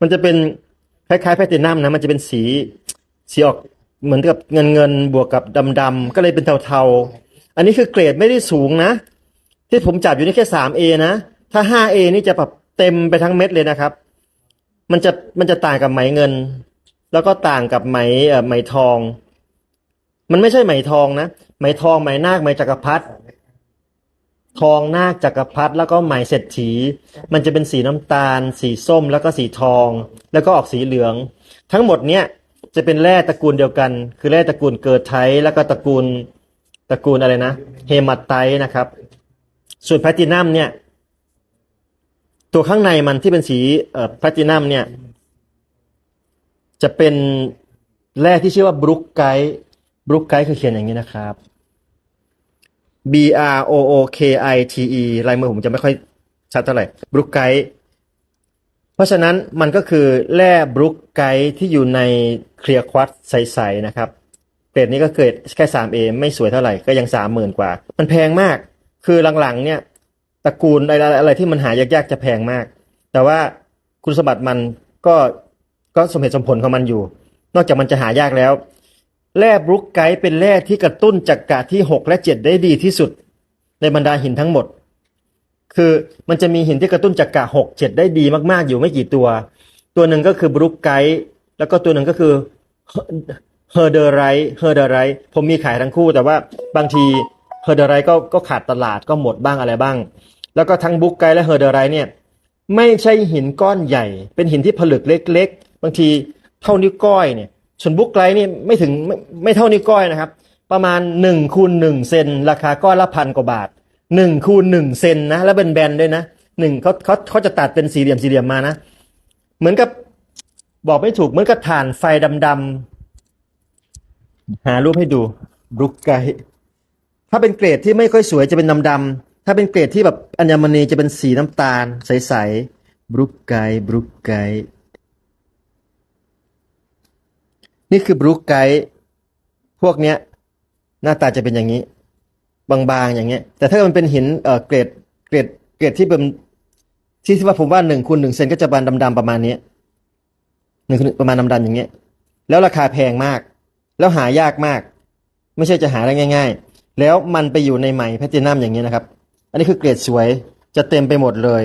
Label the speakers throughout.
Speaker 1: มันจะเป็นคล้ายๆแพลตินัมนะ มันจะเป็นสีสีออกเหมือนกับเงินเงินบวกกับดำๆก็เลยเป็นเทาๆ อันนี้คือเกรดไม่ได้สูงนะ ที่ผมจับอยู่นี่แค่ 3A นะ ถ้า 5A นี่จะแบบเต็มไปทั้งเม็ดเลยนะครับ มันจะมันจะต่างกับไหมเงิน แล้วก็ต่างกับไหมเอ่อไหมทอง มันไม่ใช่ไหมทองนะ ไหมทองไหมนาคไหมจักรพรรดิ ทองนาคจักรพรรดิแล้วก็ไหมเศรษฐี มันจะเป็นสีน้ำตาล สีส้มแล้วก็สีทอง แล้วก็ออกสีเหลือง ทั้งหมดเนี้ยจะเป็นแร่ตระกูลเดียวกัน คือแร่ตระกูลเกิร์ไทแล้วก็ตระกูลตระกูลอะไรนะเฮมัตไตนะครับ ส่วนแพลตินัมเนี่ย ตัวข้างในมันที่เป็นสีเอ่อแพลตินัมเนี่ย จะเป็นแร่ที่ชื่อว่าบรุกไกต์บรุกไกต์คือเขียนอย่างนี้นะครับ B R O O K I T E ลายมือผมจะไม่ค่อยชัดเท่าไหร่บรุกไกต์เพราะฉะนั้นมันก็คือแร่บรุกไกต์ที่อยู่ในเคลียร์ควอตใสๆนะครับเกรดนี้ก็เกรดแค่ 3A ไม่สวยเท่าไหร่ก็ยัง 30,000 กว่า มันแพงมาก คือหลังๆเนี่ยตระกูลอะไรอะไรที่มันหายากๆจะแพงมาก แต่ว่าคุณสมบัติมันก็ก็สมเหตุสมผลของมันอยู่ นอกจากมันจะหายากแล้ว แร่บรุกไกต์เป็นแร่ที่กระตุ้นจักกะที่ 6 และ 7 ได้ดีที่สุด ในบรรดาหินทั้งหมด คือมันจะมีหินที่กระตุ้นจักกะ6 7 ได้ดีมากๆ อยู่ไม่กี่ตัว ตัวหนึ่งก็คือบรุกไกต์แล้วก็ตัวหนึ่งก็คือเฮอร์เดอไรท์เฮอร์เดอไรท์ผมมีขายทั้งคู่แต่ว่าบางทีเฮอร์เดอไรท์ก็ก็ขาดตลาดก็หมดบ้างอะไรบ้าง แล้วก็ทั้งบรุกไกต์และเฮอร์เดอไรท์เนี่ยไม่ใช่หินก้อนใหญ่ เป็นหินที่ผลึกเล็ก ๆ บางทีเท่านิ้วก้อยเนี่ย ส่วนบุ๊กไกต์นี่ไม่ถึงไม่ไม่เท่านิ้วก้อยนะครับ ประมาณหนึ่งคูณหนึ่งเซนราคาก้อนละพันกว่าบาทหนึ่งคูณหนึ่งเซนนะ แล้วเป็นแบนด้วยนะหนึ่งเขาเขาเขาจะตัดเป็นสี่เหลี่ยมสี่เหลี่ยมมานะ เหมือนกับบอกไม่ถูกเหมือนกับถ่านไฟดำๆหารูปให้ดูบรุกไกต์ถ้าเป็นเกรดที่ไม่ค่อยสวยจะเป็นดำๆถ้าเป็นเกรดที่แบบอัญมณีจะเป็นสีน้ำตาลใสๆบรุกไกต์บรุกไกต์ นี่คือบรูคไกด์พวกเนี้ย หน้าตาจะเป็นอย่างนี้ บางๆอย่างเงี้ย แต่ถ้ามันเป็นหินเอ่อเกรดเกรดเกรดที่เป็นที่ที่ว่าผมว่าหนึ่งคูณหนึ่งเซนก็จะบานดำๆประมาณนี้หนึ่งคูณประมาณดำๆอย่างเงี้ย แล้วราคาแพงมาก แล้วหายากมาก ไม่ใช่จะหาได้ง่าย ๆ แล้วมันไปอยู่ในไหมแพลตินัมอย่างนี้ยนะครับ อันนี้คือเกรดสวยจะเต็มไปหมดเลย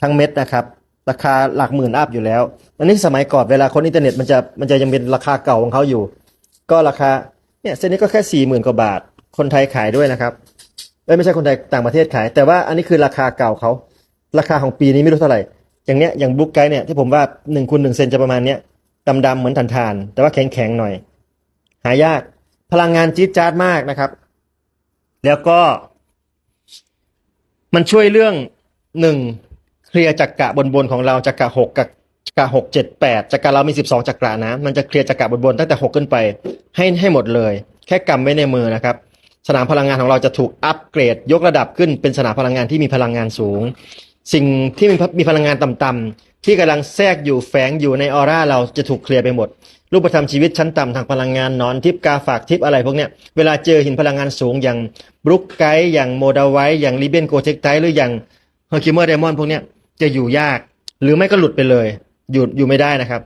Speaker 1: ทั้งเม็ดนะครับ ราคาหลักหมื่นอัพอยู่แล้ว อันนี้สมัยก่อนเวลาคนอินเทอร์เน็ตมันจะมันจะยังเป็นราคาเก่าของเขาอยู่ ก็ราคาเนี่ยเส้นนี้ก็แค่สี่หมื่นกว่าบาท คนไทยขายด้วยนะครับเอ้ยไม่ใช่คนไทยต่างประเทศขาย แต่ว่าอันนี้คือราคาเก่าเขาราคาของปีนี้ไม่รู้เท่าไหร่ อย่างเนี้ยอย่างบุ๊กไกด์เนี่ยที่ผมว่าหนึ่งคูณหนึ่งเซนจะประมาณเนี้ยดำๆเหมือนถ่านๆแต่ว่าแข็งๆหน่อย หายากพลังงานจี๊ดจ๊าดมากนะครับ แล้วก็ มันช่วยเรื่องหนึ่ง ลียร์จักกะบนบนของเราจักกะหกกับจักกะหกเจ็ดแปดจักกะเรามีสิบสองจักระนะ มันจะเคลียร์จักกะบนบนตั้งแต่หกขึ้นไป ให้ให้หมดเลย แค่กำไว้ในมือนะครับ สนามพลังงานของเราจะถูกอัปเกรดยกระดับขึ้นเป็นสนามพลังงานที่มีพลังงานสูง สิ่งที่มีมีพลังงานต่ำๆที่กำลังแทรกอยู่แฝงอยู่ในออร่าเราจะถูกเคลียร์ไปหมด รูปธรรมชีวิตชั้นต่ำทางพลังงานนอนทิพกาฝากทิพอะไรพวกเนี้ยเวลาเจอหินพลังงานสูงอย่างบรุกไกด์อย่างโมดาไวท์อย่างลิเบนโกเทคไทหรืออย่างเฮอร์คิเมอร์ไดมอนด์พวกเนี้ย จะอยู่ยาก หรือไม่ก็หลุดไปเลย อยู่อยู่ไม่ได้นะครับ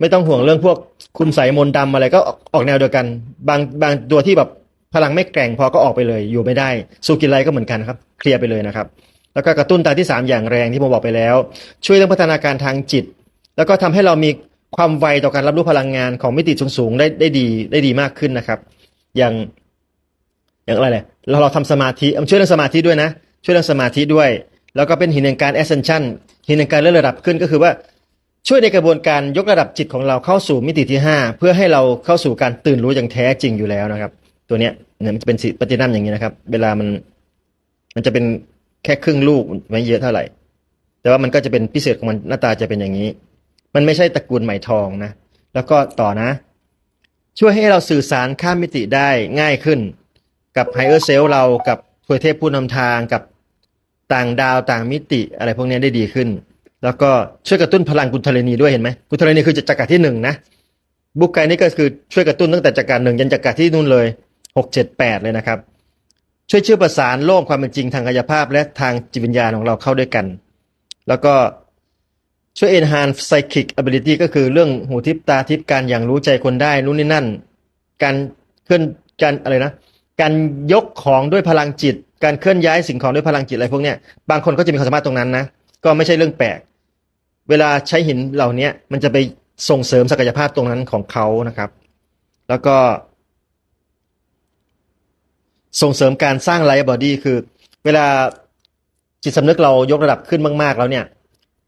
Speaker 1: ไม่ต้องห่วงเรื่องพวกคุณใสมนต์ดำอะไรก็ออกแนวเดียวกัน บางบางตัวที่แบบพลังไม่แกร่งพอก็ออกไปเลย อยู่ไม่ได้ซูกิไลก็เหมือนกันครับ เคลียร์ไปเลยนะครับ แล้วก็กระตุ้นตาที่ 3 อย่างแรงที่ผมบอกไปแล้ว ช่วยเรื่องพัฒนาการทางจิต แล้วก็ทำให้เรามีความไวต่อการรับรู้พลังงานของมิติสูงๆได้ได้ดีได้ดีมากขึ้นนะครับ อย่างอย่างอะไรเลยเราเราทำสมาธิช่วยเรื่องสมาธิด้วยนะ ช่วยเรื่องสมาธิด้วย แล้วก็เป็นหินแห่งการ ascension หินแห่งการเลื่อนระดับขึ้นก็คือว่าช่วยในกระบวนการยกระดับจิตของเราเข้าสู่มิติที่ 5 เพื่อให้เราเข้าสู่การตื่นรู้อย่างแท้จริงอยู่แล้วนะครับ ตัวเนี้ยเนี่ยมันจะเป็นสีปฏินัมอย่างนี้นะครับ เวลามัน มันจะเป็นแค่ครึ่งลูกไม่เยอะเท่าไหร่ แต่ว่ามันก็จะเป็นพิเศษของมันหน้าตาจะเป็นอย่างนี้ มันไม่ใช่ตระกูลไหมทองนะแล้วก็ต่อนะ ช่วยให้เราสื่อสารข้ามมิติได้ง่ายขึ้น กับไฮเออร์เซลเรากับทวยเทพผู้นำทางกับ ต่างดาวต่างมิติอะไรพวกนี้ได้ดีขึ้น แล้วก็ช่วยกระตุ้นพลังกุณธรณีด้วยเห็นไหมกุณธรณีคือจักรที่หนึ่งนะบุกไกนี่ก็คือช่วยกระตุ้นตั้งแต่จักรหนึ่งยันจักรที่นู่นเลยหกเจ็ดแปดเลยนะครับ ช่วยเชื่อประสานโลกความเป็นจริงทางกายภาพและทางจิตวิญญาณของเราเข้าด้วยกัน แล้วก็ช่วย enhance psychic ability ก็คือเรื่องหูทิพตาทิพการอย่างรู้ใจคนได้นู่นนี่นั่น การเคลื่อนการอะไรนะ การยกของด้วยพลังจิต การเคลื่อนย้ายสิ่งของด้วยพลังจิตอะไรพวกเนี้ยบางคนก็จะมีความสามารถตรงนั้นนะก็ไม่ใช่เรื่องแปลก เวลาใช้หินเหล่านี้มันจะไปส่งเสริมศักยภาพตรงนั้นของเขานะครับ แล้วก็ ส่งเสริมการสร้างไลฟ์บอดี้คือ เวลาจิตสำนึกเรายกระดับขึ้นมาก ๆ แล้วเนี่ย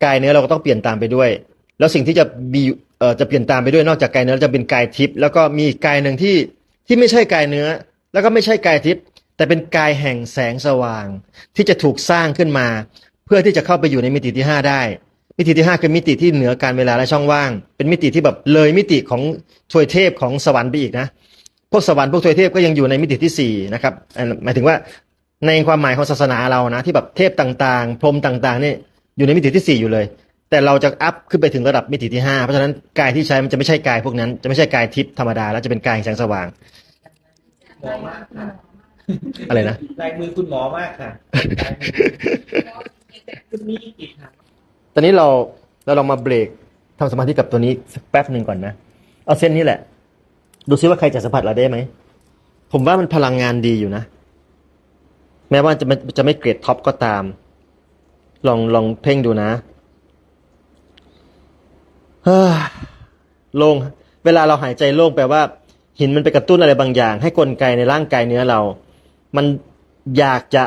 Speaker 1: กายเนื้อเราก็ต้องเปลี่ยนตามไปด้วย แล้วสิ่งที่จะมีเอ่อจะเปลี่ยนตามไปด้วยนอกจากกายเนื้อจะเป็นกายทิพย์แล้วก็มีกายหนึ่งที่ที่ไม่ใช่กายเนื้อ แล้วก็ไม่ใช่กายทิพย์ แต่เป็นกายแห่งแสงสว่าง ที่จะถูกสร้างขึ้นมา เพื่อที่จะเข้าไปอยู่ในมิติที่ห้าได้ มิติที่ห้าคือมิติที่เหนือการเวลาและช่องว่าง เป็นมิติที่แบบเลยมิติของทวยเทพของสวรรค์ไปอีกนะพวกสวรรค์พวกทวยเทพก็ยังอยู่ในมิติที่สี่นะครับหมายถึงว่าในความหมายของศาสนาเรานะที่แบบเทพต่างๆ พรหมต่างๆนี่อยู่ในมิติที่สี่อยู่เลย แต่เราจะอัพขึ้นไปถึงระดับมิติที่ห้าเพราะฉะนั้นกายที่ใช้มันจะไม่ใช่กายพวกนั้น จะไม่ใช่กายทิพย์ธรรมดาแล้วจะเป็นกายแห่งแสงสว่าง
Speaker 2: หม อมากค่ะ
Speaker 1: อะไรนะ
Speaker 2: ลายมือคุณหมอมากค่ะลายมือคุณมีกี่ครั้ง
Speaker 1: ตอนนี้เราเราลองมาเบรกทำสมาธิกับตัวนี้สักแป๊บหนึ่งก่อนนะ เอาเส้นนี้แหละ ดูซิว่าใครจะสัมผัสเราได้ไหม ผมว่ามันพลังงานดีอยู่นะ แม้ว่าจะไม่จะไม่เกรดท็อปก็ตาม ลองลองเพ่งดูนะเฮ้ยโล่งเวลาเราหายใจโล่งแปลว่า หินมันไปกระตุ้นอะไรบางอย่าง ให้กลไกในร่างกายเนื้อเรา มันอยากจะ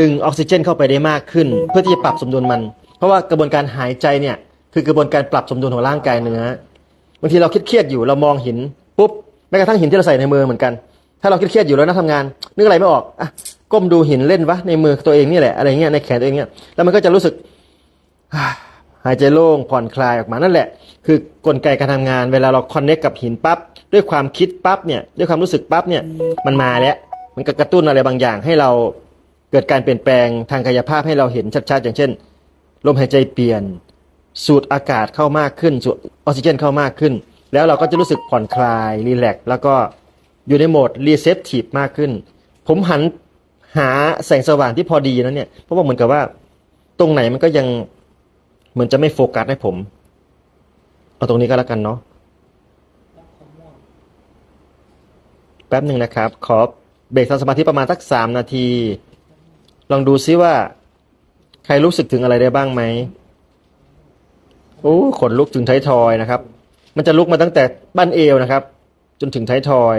Speaker 1: ดึงออกซิเจนเข้าไปได้มากขึ้น เพื่อที่จะปรับสมดุลมัน เพราะว่ากระบวนการหายใจเนี่ยคือกระบวนการปรับสมดุลของร่างกายเนื้อบางทีเราเครียดอยู่เรามองหินปุ๊บแม้กระทั่งหินที่เราใส่ในมือเหมือนกัน ถ้าเราเครียดอยู่แล้วนะทำงาน นึกอะไรไม่ออกอะก้มดูหินเล่นวะในมือตัวเองนี่แหละอะไรเงี้ยในแขนตัวเองเนี่ยแล้วมันก็จะรู้สึกหายใจโล่งผ่อนคลายออกมานั่นแหละ คือกลไกการทำงาน เวลาเราคอนเนคกับหินปั๊บด้วยความคิดปั๊บเนี่ยด้วยความรู้สึกปั๊บเนี่ยมันมาแล้ว มันก็กระตุ้นอะไรบางอย่าง ให้เราเกิดการเปลี่ยนแปลงทางกายภาพให้เราเห็นชัดๆ อย่างเช่น ลมหายใจเปลี่ยน สูดอากาศเข้ามากขึ้นสูดออกซิเจนเข้ามากขึ้น แล้วเราก็จะรู้สึกผ่อนคลายรีแลกซ์แล้วก็อยู่ในโหมดรีเซพทีฟมากขึ้น ผมหันหาแสงสว่างที่พอดีนั้นเนี่ยเพราะว่าเหมือนกับว่า ตรงไหนมันก็ยังเหมือนจะไม่โฟกัสให้ผม เอาตรงนี้ก็แล้วกันเนาะแป๊บหนึ่งนะครับ ขอ เบรกทำสมาธิประมาณสักสามนาที ลองดูซิว่า ใครรู้สึกถึงอะไรได้บ้างไหมโอ้ขนลุกถึงไทยทอยนะครับ มันจะลุกมาตั้งแต่บั้นเอวนะครับ จนถึงไทยทอย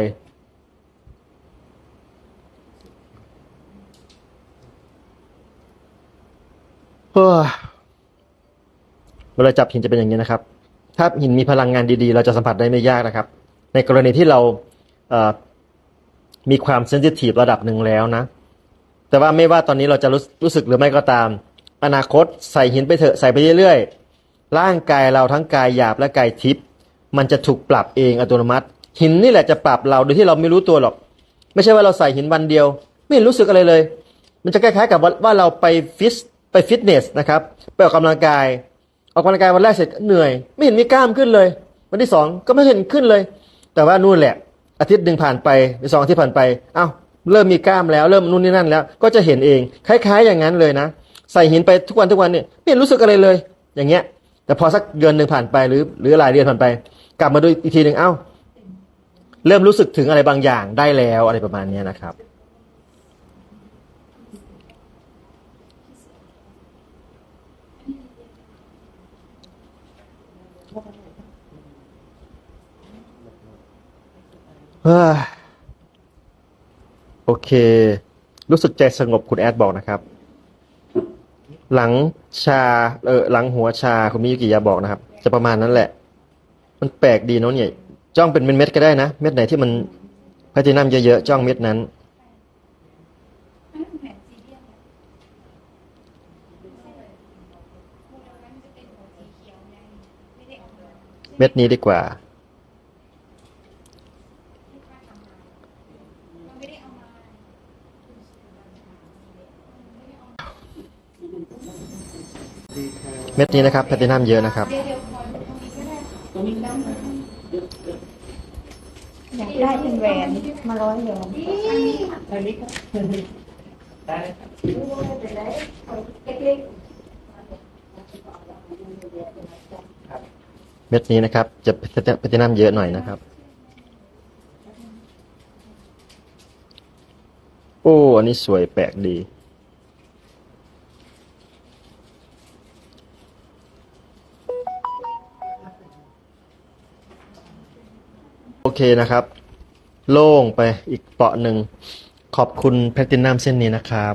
Speaker 1: เฮ้อเวลาจับหินจะเป็นอย่างนี้นะครับ ถ้าหินมีพลังงานดีๆ เราจะสัมผัสได้ไม่ยากนะครับ ในกรณีที่เรา มีความเซนซิทีฟระดับหนึ่งแล้วนะ แต่ว่าไม่ว่าตอนนี้เราจะรู้รู้สึกหรือไม่ก็ตาม อนาคตใส่หินไปเถอะใส่ไปเรื่อยๆ ร่างกายเราทั้งกายหยาบและกายทิพย์มันจะถูกปรับเองอัตโนมัติ หินนี่แหละจะปรับเราโดยที่เราไม่รู้ตัวหรอก ไม่ใช่ว่าเราใส่หินวันเดียว ไม่รู้สึกอะไรเลย มันจะคล้ายๆกับว่าว่าเราไปฟิตไปฟิตเนสนะครับไปออกกำลังกายออกกำลังกายวันแรกเสร็จเหนื่อย ไม่เห็นมีกล้ามขึ้นเลย วันที่สองก็ไม่เห็นขึ้นเลย แต่ว่านู่นแหละ อาทิตย์หนึ่งผ่านไปสองอาทิตย์ผ่านไปเอ้าเริ่มมีกล้ามแล้วเริ่มนู่นนี่นั่นแล้ว ก็จะเห็นเอง คล้าย ๆ อย่างนั้นเลยนะ ใส่หินไปทุกวันทุกวันเนี่ยไม่รู้สึกอะไรเลย อย่างเงี้ย แต่พอสักเดือนหนึ่งผ่านไปหรือ หรือหลายเดือนผ่านไป กลับมาดูอีกทีหนึ่งเอ้า เริ่มรู้สึกถึงอะไรบางอย่างได้แล้วอะไรประมาณนี้นะครับ เฮ้ยโอเค รู้สึกใจสงบคุณแอดบอกนะครับ หลังชา เออหลังหัวชาคุณมิยุกิยาบอกนะครับ จะประมาณนั้นแหละ มันแปลกดีเนาะเนี่ย จ้องเป็นเม็ดๆก็ได้นะ เม็ดไหนที่มันพลตินัมเยอะๆจ้องเม็ดนั้นเม็ดนี้ดีกว่า เม็ดนี้นะครับแพลตินัมเยอะนะครับ
Speaker 3: อยากได้เป็นแหวนมาร้อยแหวน
Speaker 2: ได้ไหมครับได้ครับ
Speaker 1: เม็ดนี้นะครับ จะแพลตินัมเยอะหน่อยนะครับ โอ้ อันนี้สวยแปลกดี เคนะครับ โล่งไปอีกเปาะหนึ่ง ขอบคุณแพลตินัมเส้นนี้นะครับ